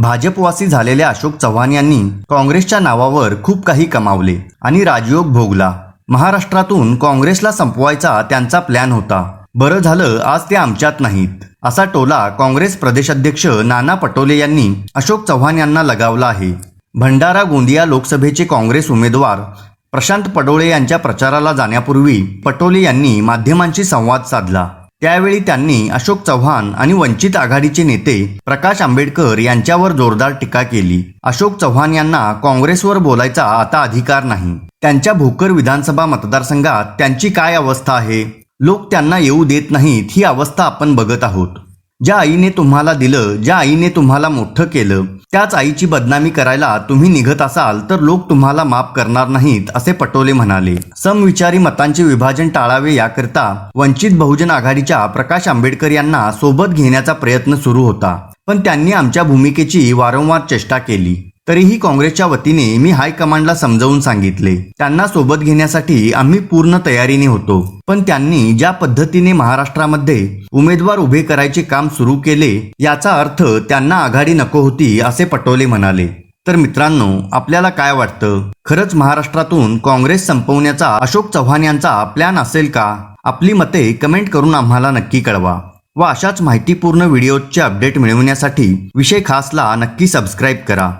भाजपवासी झालेल्या अशोक चव्हाण यांनी काँग्रेसच्या नावावर खूप काही कमावले आणि राजयोग भोगला. महाराष्ट्रातून काँग्रेसला संपवायचा त्यांचा प्लॅन होता. बरं झालं आज ते आमच्यात नाहीत. असा टोला काँग्रेस प्रदेशाध्यक्ष नाना पटोले यांनी अशोक चव्हाण यांना लगावला आहे. भंडारा गोंदिया लोकसभेचे काँग्रेस उमेदवार प्रशांत पडोळे यांच्या प्रचाराला जाण्यापूर्वी पटोले यांनी माध्यमांशी संवाद साधला. त्यावेळी त्यांनी अशोक चव्हाण आणि वंचित आघाडीचे नेते प्रकाश आंबेडकर यांच्यावर जोरदार टीका केली. अशोक चव्हाण यांना काँग्रेसवर बोलायचा आता अधिकार नाही. त्यांच्या भोकर विधानसभा मतदारसंघात त्यांची काय अवस्था आहे? लोक त्यांना येऊ देत नाहीत ही अवस्था आपण बघत आहोत. ज्या आईने तुम्हाला दिलं ज्या आईने तुम्हाला मोठं केलं त्याच आईची बदनामी करायला तुम्ही निघत असाल तर लोक तुम्हाला माफ करणार नाहीत असे पटोले म्हणाले. समविचारी मतांचे विभाजन टाळावे याकरिता वंचित बहुजन आघाडीच्या प्रकाश आंबेडकर यांना सोबत घेण्याचा प्रयत्न सुरू होता. पण त्यांनी आमच्या भूमिकेची वारंवार चेष्टा केली. तरीही काँग्रेसच्या वतीने मी हायकमांडला समजावून सांगितले. त्यांना सोबत घेण्यासाठी आम्ही पूर्ण तयारीने होतो. पण त्यांनी ज्या पद्धतीने महाराष्ट्रामध्ये उमेदवार उभे करायचे काम सुरू केले याचा अर्थ त्यांना आघाडी नको होती असे पटोले म्हणाले. तर मित्रांनो आपल्याला काय वाटतं? खरंच महाराष्ट्रातून काँग्रेस संपवण्याचा अशोक चव्हाण यांचा प्लॅन असेल का? आपली मते कमेंट करून आम्हाला नक्की कळवा. व अशाच माहितीपूर्ण व्हिडिओचे अपडेट मिळवण्यासाठी विषय खासला नक्की सबस्क्राईब करा.